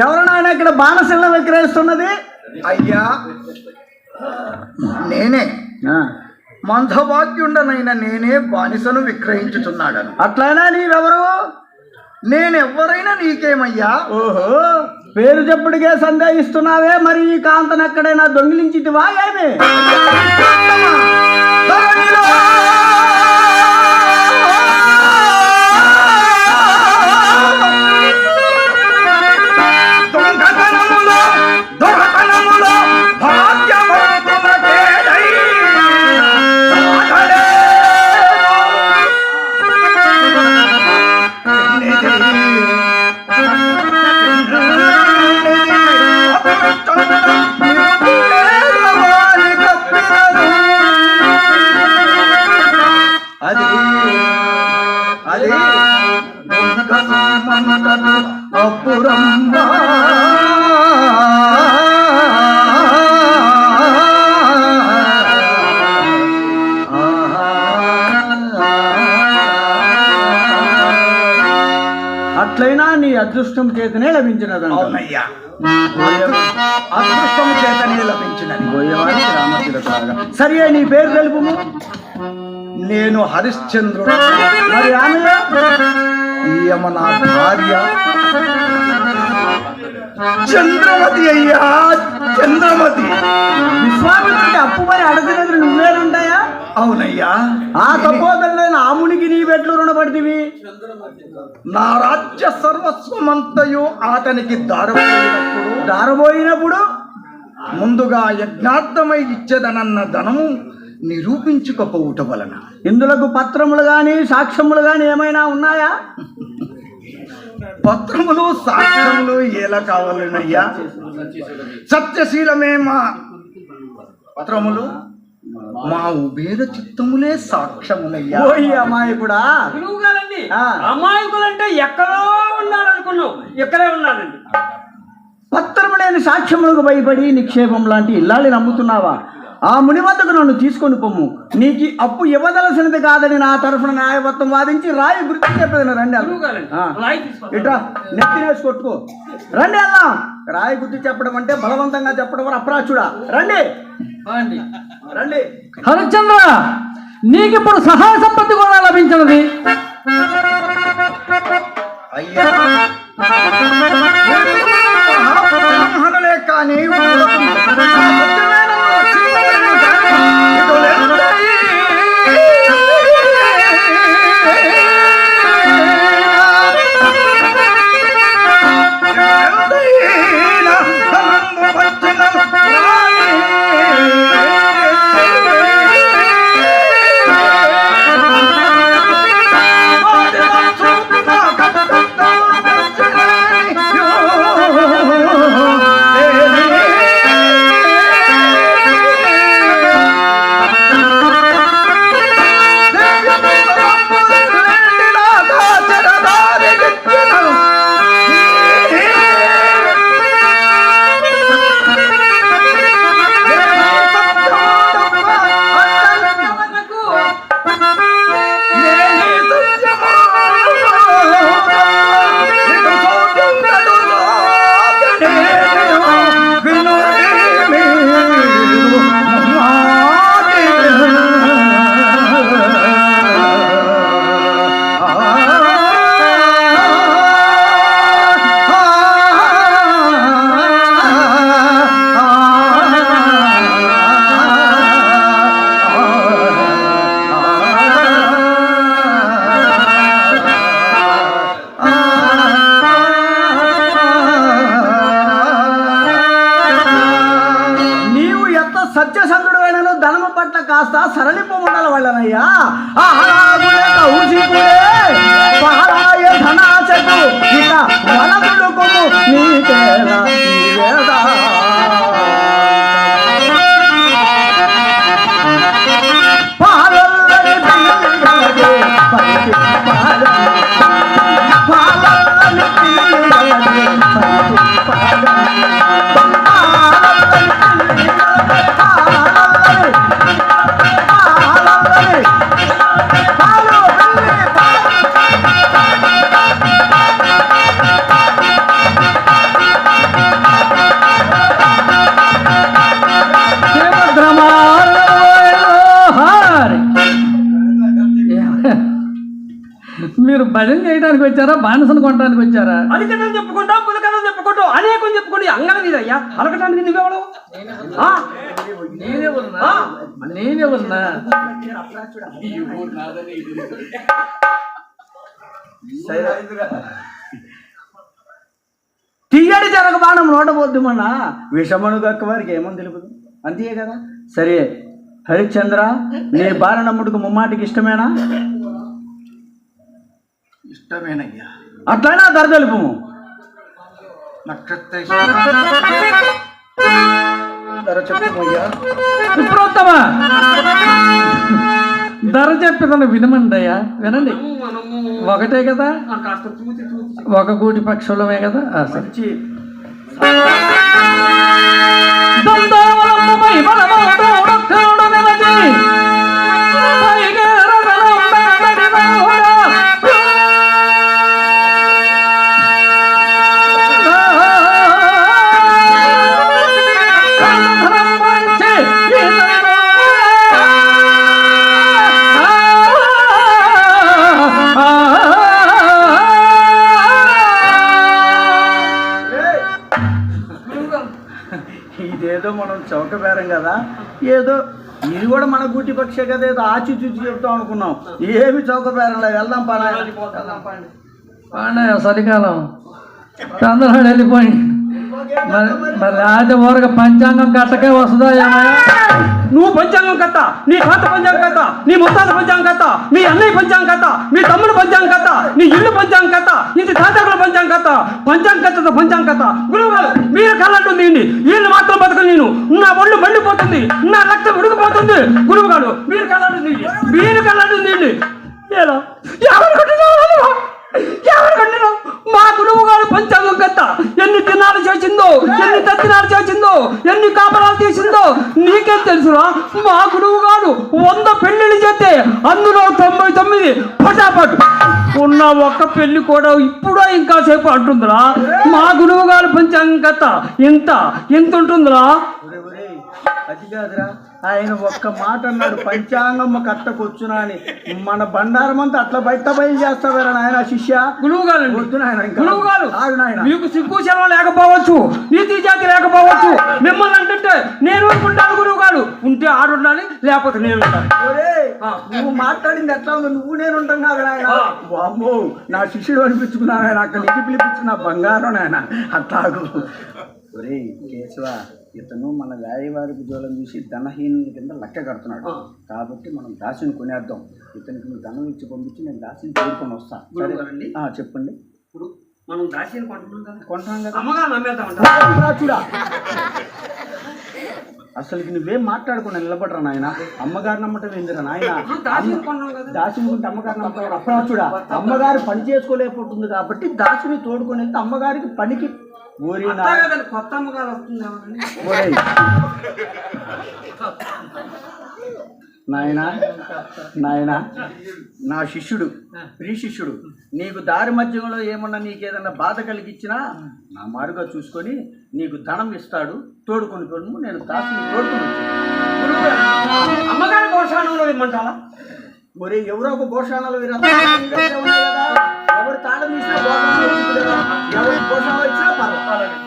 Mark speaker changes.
Speaker 1: ఎవరు నాయన ఇక్కడ బాణశిల్ల విక్రయిస్తున్నది
Speaker 2: అయ్యా. నేనే.
Speaker 1: ఆ,
Speaker 2: మందభాగ్యుండనైన నేనే బానిసను విక్రయించుతున్నాడను
Speaker 1: అట్లయినా నీవెవరు?
Speaker 2: నేనెవ్వరైనా నీకేమయ్యా?
Speaker 1: ఓహో. పేరు చెప్పుడికే సందేహిస్తున్నావే మరి ఈ కాంతను ఎక్కడైనా దొంగిలించితివా ఏమి? అదృష్టం చేతనే
Speaker 2: అవునయ్యా. అదృష్టం చేతనే లభించినది.
Speaker 1: సరి నీ పేరు తెలుపుము.
Speaker 2: నేను హరిశ్చంద్రుడు.
Speaker 1: మరి ఆమె?
Speaker 2: ఈయమ నా భార్య. చంద్రమతి అయ్యా చంద్రమతి.
Speaker 1: విశ్వామిత్రుడి అప్పు మరి అడగలేదు నువ్వేనంటాయా
Speaker 2: అవునయ్యా.
Speaker 1: ఆ తపోదలైన ఆమునికి నీ పెట్లు రుణపడితివి?
Speaker 2: నా రాజ్య సర్వస్వమంతయు అతనికి దారపోయినప్పుడు
Speaker 1: దారబోయినప్పుడు?
Speaker 2: ముందుగా యజ్ఞార్థమై ఇచ్చేదనన్న ధనము నిరూపించుకపోవుట వలన.
Speaker 1: ఇందులకు పత్రములు గాని సాక్ష్యములు గాని ఏమైనా ఉన్నాయా?
Speaker 2: పత్రములు సాక్ష్యములు ఎలా కావాలనయ్యా? సత్యశీలమే మా పత్రములు. మా ఉభేద చిత్తములే సాక్ష్యములయ్యా.
Speaker 1: ఓయి అమాయకుడా.
Speaker 3: గురువు గారండి
Speaker 1: ఆ.
Speaker 3: అమాయకులంటే ఎక్కడో ఉన్నారు అనుకున్నావు ఇక్కడే ఉన్నారండి.
Speaker 1: పత్రము లేని సాక్ష్యములకు భయపడి నిక్షేపం లాంటి ఇల్లాలి నమ్ముతున్నావా? ఆ ముని వద్దకు నన్ను తీసుకొని పొమ్ము నీకు అప్పు ఇవ్వదలసినది కాదని నా తరఫున న్యాయబద్ధం వాదించి రాయి గుర్తు చెప్పేది రండి ఇట్రా నెత్తినేసి కొట్టుకో. రండి అల్లా రాయి గుర్తు చెప్పడం అంటే బలవంతంగా చెప్పడం వల్ల అప్రాచుడా. రండి. రండి.
Speaker 3: హరిశ్చంద్ర నీకిప్పుడు సహాయ సంపత్తి కూడా లభించినది.
Speaker 2: అయ్యా. కానీ
Speaker 3: భజన చేయడానికి వచ్చారా? బానిసను కొనడానికి వచ్చారా?
Speaker 4: అది కథలు చెప్పుకుంటాం పులి కథలు చెప్పుకుంటాం. అనేకం చెప్పుకుంటే అంగన మీద అయ్యా అలకటానికి నువ్వెవడు ఆ?
Speaker 3: నేనెవరున్నా నేనెవరున్నా
Speaker 1: తీయడి జరగ బాణం నోటబోద్దు మన విషమను గక్క వారికి ఏమని తెలుపుదు? అంతే కదా? సరే. హరిశ్చంద్ర నీ బాలనమ్ముడికి ముమ్మాటికి ఇష్టమేనా?
Speaker 2: ఇష్టమేనయ్యా.
Speaker 1: అట్లయినా ధర తెలుపు.
Speaker 2: నక్షత్ర ధర చెప్పుమయ్యా.
Speaker 3: విప్రోత్తమ. ధర చెప్పేదాన్ని వినమండి అయ్యా వినండి ఒకటే కదా? ఒక కూటి పక్షులమే కదా? సరే.
Speaker 1: ఇదేదో మనం చౌక బేరం కదా? ఏదో ఇది కూడా మన గుట్టి పక్షే కదా ఏదో ఆచి చూచి చెప్తాం అనుకున్నాం. ఏమి చౌక బేరంలో వెళ్దాం పండి
Speaker 3: పాండయ్య చలికాలం. చంద్రహాడు వెళ్ళిపోయి. మరి మరి రాజ ఊరక పంచాంగం కట్టకే వస్తుందా ఏమయ్య?
Speaker 4: నువ్వు పంచాంగం కథ నీ తాత పంచాంగం కథ నీ ముత్తాత పంచాంగం కథ మీ అన్నయ్య పంచాంగం కథ మీ తమ్ముడు పంచాంగం కథ నీ ఇల్లు పంచాంగం కథ ఇంటి తాతకుల పంచాంగం కథ పంచాంగం కథ పంచాంగం కథ గురువు గారు మీరు కళ్ళంటుంది వీళ్ళు మాత్రం తెలుసురా? మా గురువు గారు వంద పెళ్ళిళ్ళు చేస్తే అందులో తొంభై తొమ్మిది పటాపట్ ఉన్న ఒక్క పెళ్ళి కూడా ఇప్పుడో ఇంకా సేపు అంటుందిరా. మా గురువు గారు పంచాంగం కథ ఎంత? ఎంత ఉంటుందిరా?
Speaker 1: అది కాదురా. ఆయన ఒక్క మాట అన్నాడు పంచాంగమ్మ కట్టకొచ్చునా అని మన బండారం అంతా అట్లా బయట బయలు చేస్తావేరా నాయన శిష్య
Speaker 4: గురువు మీకు సిగ్గు శరం లేకపోవచ్చు నీతి జాతి లేకపోవచ్చు. మిమ్మల్ని అంటే నేను అనుకుంటాను గురువు గారు ఉంటే ఆడు ఉండాలి లేకపోతే నేను ఉంటాను.
Speaker 1: నువ్వు మాట్లాడింది ఎట్లా ఉంది నువ్వు నేను ఉంటాం కాదు నాయన.
Speaker 4: ఆ.
Speaker 1: వామ్మో నా శిష్యుడు అనిపించుకున్నా నాయన అక్కడ ఇంటి పిలిపించిన బంగారం నాయన. అట్లాగు. ఒరే కేశవ. ఇతను మన వారికి జోలం చూసి ధనహీనుల కింద లెక్క కడుతున్నాడు. కాబట్టి మనం దాసిని కొనేద్దాం. ఇతనికి నువ్వు ధనం ఇచ్చి పంపించి నేను దాసిని తోడుకొని వస్తా.
Speaker 4: గురువు గారండి?
Speaker 1: ఆ, చెప్పండి.
Speaker 4: ఇప్పుడు మనం దాసిని కొంటున్నాం కదా.
Speaker 1: కొంటాం కదా? అసలుకి నువ్వేం మాట్లాడకుండా నిలబడరా నాయన? అమ్మగారు నమ్మటం ఏందిరా నాయన?
Speaker 4: దాసిని
Speaker 1: దాచుకుంటే అమ్మగారు నమ్మటం అప్పుడు చూడా అమ్మగారు పని చేసుకోలేకపోతుంది కాబట్టి దాచుని తోడుకొని అమ్మగారికి పనికి ఊరి
Speaker 4: కొత్త అమ్మగారు.
Speaker 1: నాయనా నాయనా నా శిష్యుడు ప్రియ శిష్యుడు నీకు దారి మధ్యంలో ఏమన్నా నీకేదన్నా బాధ కలిగించినా నా మారుగా చూసుకొని నీకు ధనం ఇస్తాడు తోడుకొని కొను నేను దాసుని తోడుకొని
Speaker 4: అమ్మగారి గోషాణంలో ఇమ్మంటారా
Speaker 1: మరి ఎవరో ఒక గోషాణాలు వీరంతా ఎవరు తాళం తీసినా ఎవరు కోసం వచ్చినా పర్వాలేదు.